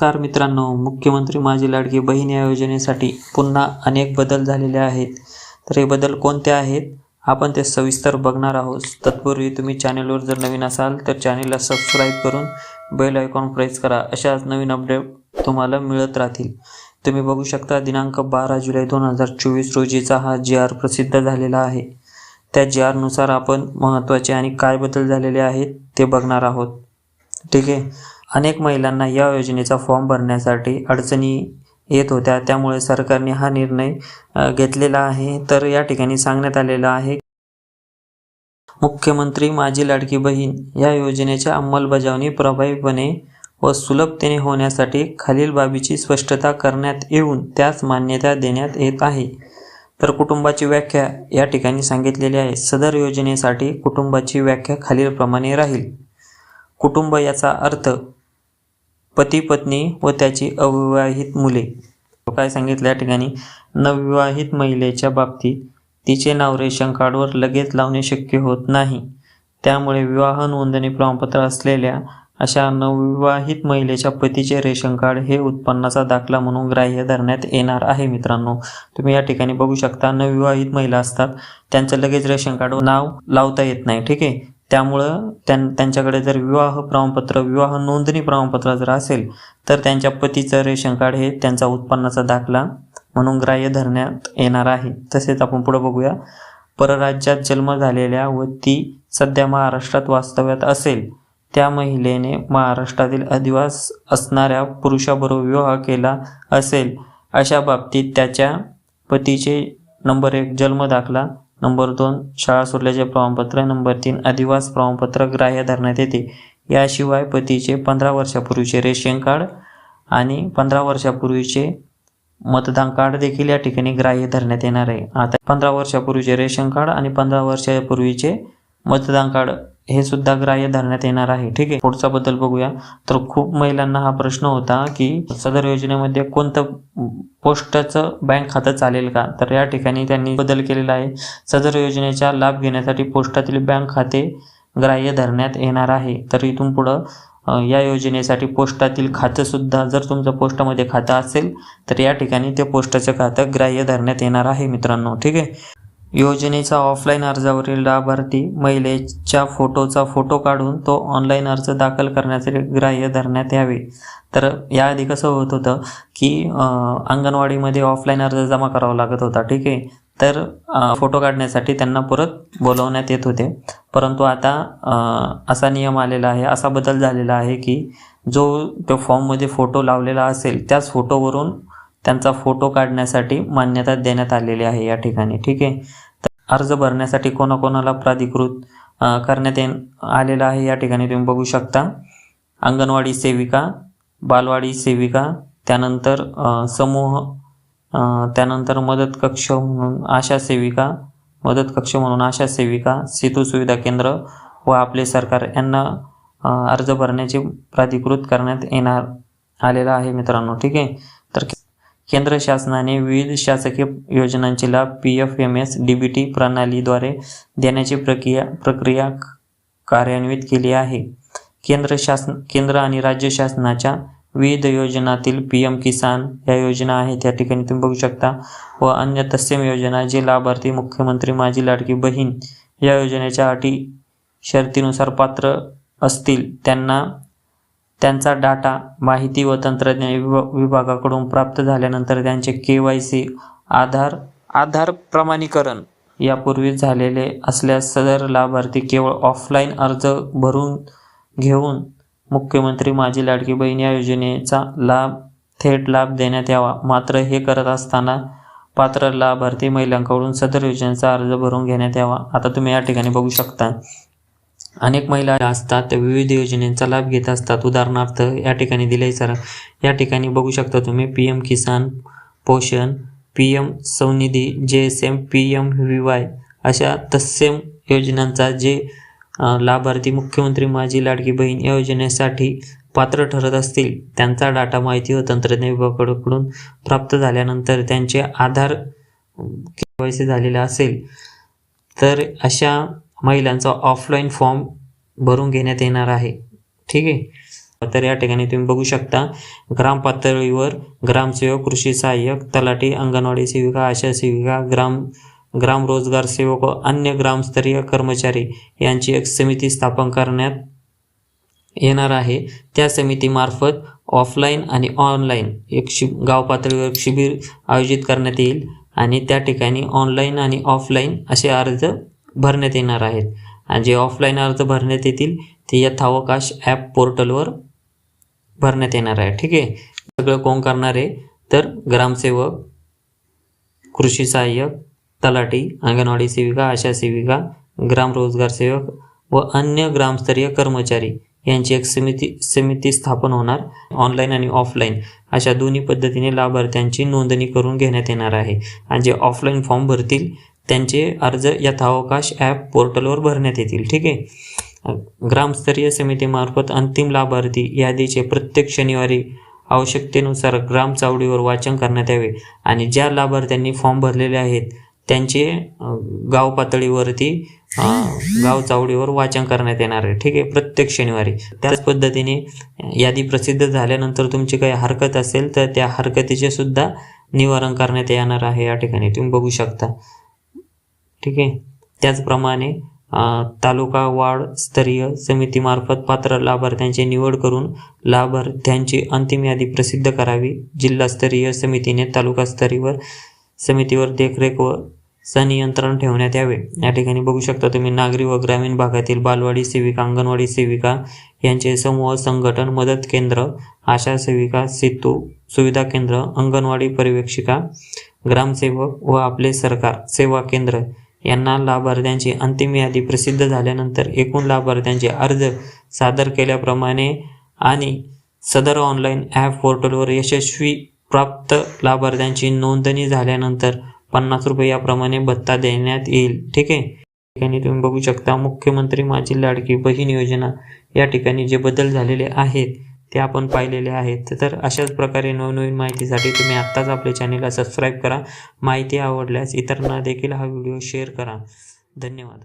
नमस्कार मित्रांनो मुख्यमंत्री माझी लाडकी बहीण या योजनेसाठी पुन्हा अनेक बदल झालेले आहेत. तर हे बदल कोणते आहेत? आपण ते सविस्तर बघणार आहोत. तत्पूर्वी तुम्ही चॅनेलवर जर नवीन असाल तर चॅनेलला सबस्क्राईब करून बेल आयकॉन प्रेस करा. अशाच नवीन अपडेट तुम्हाला मिळत राहतील. तुम्ही बघू शकता दिनांक बारा जुलै दोन हजार चोवीस रोजीचा हा जी आर प्रसिद्ध झालेला आहे. त्या जी आरनुसार आपण महत्त्वाचे आणि काय बदल झालेले आहेत ते बघणार आहोत. ठीक आहे. अनेक महिलांना या योजनेचा फॉर्म भरण्यासाठी अडचणी येत होत्या. त्यामुळे सरकारने हा निर्णय घेतलेला आहे. तर या ठिकाणी सांगण्यात आलेलं आहे मुख्यमंत्री माझी लाडकी बहीण या योजनेच्या अंमलबजावणी प्रभावीपणे व सुलभतेने होण्यासाठी खालील बाबीची स्पष्टता करण्यात येऊन त्यास मान्यता देण्यात येत आहे. तर कुटुंबाची व्याख्या या ठिकाणी सांगितलेली आहे. सदर योजनेसाठी कुटुंबाची व्याख्या खालीलप्रमाणे राहील. कुटुंब याचा अर्थ पती पत्नी व त्याची अविवाहित मुले. काय सांगितलं या ठिकाणी? नवविवाहित महिलेच्या बाबतीत तिचे नाव रेशन कार्डवर लगेच लावणे शक्य होत नाही. त्यामुळे विवाह नोंदणी प्रमाणपत्र असलेल्या अशा नवविवाहित महिलेच्या पतीचे रेशन कार्ड हे उत्पन्नाचा दाखला म्हणून ग्राह्य धरण्यात येणार आहे मित्रांनो. तुम्ही या ठिकाणी बघू शकता नवविवाहित महिला असतात त्यांचं लगेच रेशन कार्डवर नाव लावता येत नाही ठीक आहे? त्यामुळं त्यां त्यांच्याकडे जर विवाह प्रमाणपत्र विवाह नोंदणी प्रमाणपत्र जर असेल तर त्यांच्या पतीचं रेशन कार्ड हे त्यांचा उत्पन्नाचा दाखला म्हणून ग्राह्य धरण्यात येणार आहे. तसेच आपण पुढं बघूया. परराज्यात जन्म झालेल्या व ती सध्या महाराष्ट्रात वास्तव्यात असेल त्या महिलेने महाराष्ट्रातील अधिवास असणाऱ्या पुरुषाबरोबर विवाह केला असेल अशा बाबतीत त्याच्या पतीचे नंबर एक जन्म दाखला नंबर दोन शाळा सोडल्याचे प्रमाणपत्र. नंबर तीन अधिवास प्रमाणपत्र ग्राह्य धरण्यात येते. याशिवाय पतीचे पंधरा वर्षापूर्वीचे रेशन कार्ड आणि पंधरा वर्षापूर्वीचे मतदान कार्ड देखील या ठिकाणी ग्राह्य धरण्यात येणार आहे. आता पंधरा वर्षापूर्वीचे रेशन कार्ड आणि पंधरा वर्षापूर्वीचे मतदान कार्ड हे सुद्धा ग्राह्य धरण्यात येणार आहे. ठीक आहे? पुढचा बद्दल बघूया. तर खूप महिलांना हा प्रश्न होता की सदर योजनेमध्ये कोणतं पोस्टाचं बँक खातं चालेल का? तर या ठिकाणी त्यांनी बदल केलेला आहे. सदर योजनेचा लाभ घेण्यासाठी पोस्टातील बँक खाते ग्राह्य धरण्यात येणार आहे. तर इथून पुढं या योजनेसाठी पोस्टातील खातं सुद्धा जर तुमचं पोस्टामध्ये खातं असेल तर या ठिकाणी ते पोस्टाचं खातं ग्राह्य धरण्यात येणार आहे मित्रांनो. ठीक आहे? योजनेचा ऑफलाईन अर्जावरील लाभार्थी महिलेच्या फोटोचा फोटो काढून तो ऑनलाईन अर्ज दाखल करण्यासाठी ग्राह्य धरण्यात यावे. तर याआधी कसं होत होतं की अंगणवाडीमध्ये ऑफलाईन अर्ज जमा करावा लागत होता ठीक आहे? तर फोटो काढण्यासाठी त्यांना परत बोलवण्यात येत होते. परंतु आता असा नियम आलेला आहे असा बदल झालेला आहे की जो त्या फॉर्ममध्ये फोटो लावलेला असेल त्याच फोटोवरून त्यांचा फोटो काढण्यासाठी मान्यता देण्यात आलेली आहे या ठिकाणी ठीक आहे? अर्ज भरण्यासाठी कोणाकोणाला प्राधिकृत करण्यात येण आलेलं आहे या ठिकाणी तुम्ही बघू शकता. अंगणवाडी सेविका बालवाडी सेविका त्यानंतर समूह त्यानंतर मदत कक्ष म्हणून आशा सेविका मदत कक्ष म्हणून आशा सेविका सेतू सुविधा केंद्र व आपले सरकार यांना अर्ज भरण्याचे प्राधिकृत करण्यात येणार आलेला आहे मित्रांनो ठीक आहे? केंद्र शासनाने विविध शासकीय योजनांचे लाभ P F M S D B T प्रणालीद्वारे देण्याची प्रक्रिया प्रक्रिया कार्यान्वित केली आहे. केंद्र शासन केंद्र आणि राज्य शासनाच्या विविध योजनातील पी एम किसान या योजना आहेत. या ठिकाणी तुम्ही बघू शकता. व अन्य तत्सम योजना जे लाभार्थी मुख्यमंत्री माझी लाडकी बहीण या योजनेच्या अटी शर्तीनुसार पात्र असतील त्यांना त्यांचा डाटा माहिती व तंत्रज्ञान विभा- विभागाकडून प्राप्त झाल्यानंतर त्यांचे के वाय सी आधार आधार प्रमाणीकरण यापूर्वी झालेले असल्यास सदर लाभार्थी केवळ ऑफलाईन अर्ज भरून घेऊन मुख्यमंत्री माझी लाडकी बहीण या योजनेचा लाभ थेट लाभ देण्यात यावा. मात्र हे करत असताना पात्र लाभार्थी महिलांकडून सदर योजनेचा अर्ज भरून घेण्यात यावा. आता तुम्ही या ठिकाणी बघू शकता. अनेक महिला असतात त्या विविध योजनेचा लाभ घेत असतात. उदाहरणार्थ या ठिकाणी दिले सर. या ठिकाणी बघू शकता तुम्ही पी एम किसान पोषण P M Svanidhi J S M P M V Y अशा तत्सेम योजनांचा जे लाभार्थी मुख्यमंत्री माझी लाडकी बहीण या योजनेसाठी पात्र ठरत असतील त्यांचा डाटा माहिती व तंत्रज्ञान विभागाकडून प्राप्त झाल्यानंतर त्यांचे आधार के झालेला असेल. तर अशा महिलांचा ऑफलाईन फॉर्म भरून घेण्यात येणार आहे. ठीक आहे? तर या ठिकाणी तुम्ही बघू शकता ग्राम पातळीवर ग्रामसेवक कृषी सहाय्यक तलाठी अंगणवाडी सेविका आशा सेविका ग्राम ग्राम रोजगार सेवक व अन्य ग्रामस्तरीय कर्मचारी यांची एक समिती स्थापन करण्यात येणार आहे. त्या समितीमार्फत ऑफलाईन आणि ऑनलाईन एक शि गाव पातळीवर शिबिर आयोजित करण्यात येईल आणि त्या ठिकाणी ऑनलाईन आणि ऑफलाईन असे अर्ज भरण्यात येणार आहेत. आणि जे ऑफलाईन अर्ज भरण्यात येतील ते यथावकाश ॲप पोर्टलवर भरण्यात येणार आहे. ठीक आहे? सगळं कोण करणार आहे? तर ग्रामसेवक कृषी सहाय्यक तलाठी अंगणवाडी सेविका आशा सेविका ग्राम रोजगार सेवक व अन्य ग्रामस्तरीय कर्मचारी यांची एक समिती समिती स्थापन होणार ऑनलाईन आणि ऑफलाईन अशा दोन्ही पद्धतीने लाभार्थ्यांची नोंदणी करून घेण्यात येणार आहे. आणि जे ऑफलाईन फॉर्म भरतील त्यांचे अर्ज यथावकाश ॲप पोर्टलवर भरण्यात येतील. ठीक आहे? ग्रामस्तरीय समितीमार्फत अंतिम लाभार्थी यादीचे प्रत्येक शनिवारी आवश्यकतेनुसार ग्राम चावडीवर वाचन करण्यात यावे आणि ज्या लाभार्थ्यांनी फॉर्म भरलेले आहेत त्यांचे गाव पातळीवरती गाव चावडीवर वाचन करण्यात येणार आहे. ठीक आहे? प्रत्येक शनिवारी. त्याच पद्धतीने यादी प्रसिद्ध झाल्यानंतर तुमची काही हरकत असेल तर त्या हरकतीचे सुद्धा निवारण करण्यात येणार आहे या ठिकाणी. तुम्ही बघू शकता. ठीक आहे? त्याचप्रमाणे तालुका वार्ड स्तरीय समितीमार्फत पात्र लाभार्थ्यांची निवड करून लाभार्थ्यांची अंतिम यादी प्रसिद्ध करावी. जिल्हास्तरीय समितीने तालुकास्तरीवर समितीवर देखरेख व संनियंत्रण ठेवण्यात यावे. या ठिकाणी बघू शकता तुम्ही नागरी व ग्रामीण भागातील बालवाडी सेविका अंगणवाडी सेविका यांचे समूह संघटन मदत केंद्र आशा सेविका सेतू सुविधा केंद्र अंगणवाडी पर्यवेक्षिका ग्रामसेवक व आपले सरकार सेवा केंद्र यांना लाभार्थ्यांची अंतिम यादी प्रसिद्ध झाल्यानंतर एकूण लाभार्थ्यांचे अर्ज सादर केल्याप्रमाणे आणि सदर ऑनलाईन ॲप पोर्टलवर यशस्वी प्राप्त लाभार्थ्यांची नोंदणी झाल्यानंतर पन्नास रुपये याप्रमाणे भत्ता देण्यात येईल. ठीक आहे? ठिकाणी तुम्ही बघू शकता मुख्यमंत्री माझी लाडकी बहीण योजना या ठिकाणी जे बदल झालेले आहेत ते आपण पाहिलेले आहेत. तर अशाच प्रकारे नवनवीन माहितीसाठी तुम्ही आत्ताच आपल्या चॅनेलला सबस्क्राईब करा. माहिती आवडल्यास इतरांना देखील हा व्हिडिओ शेअर करा. धन्यवाद.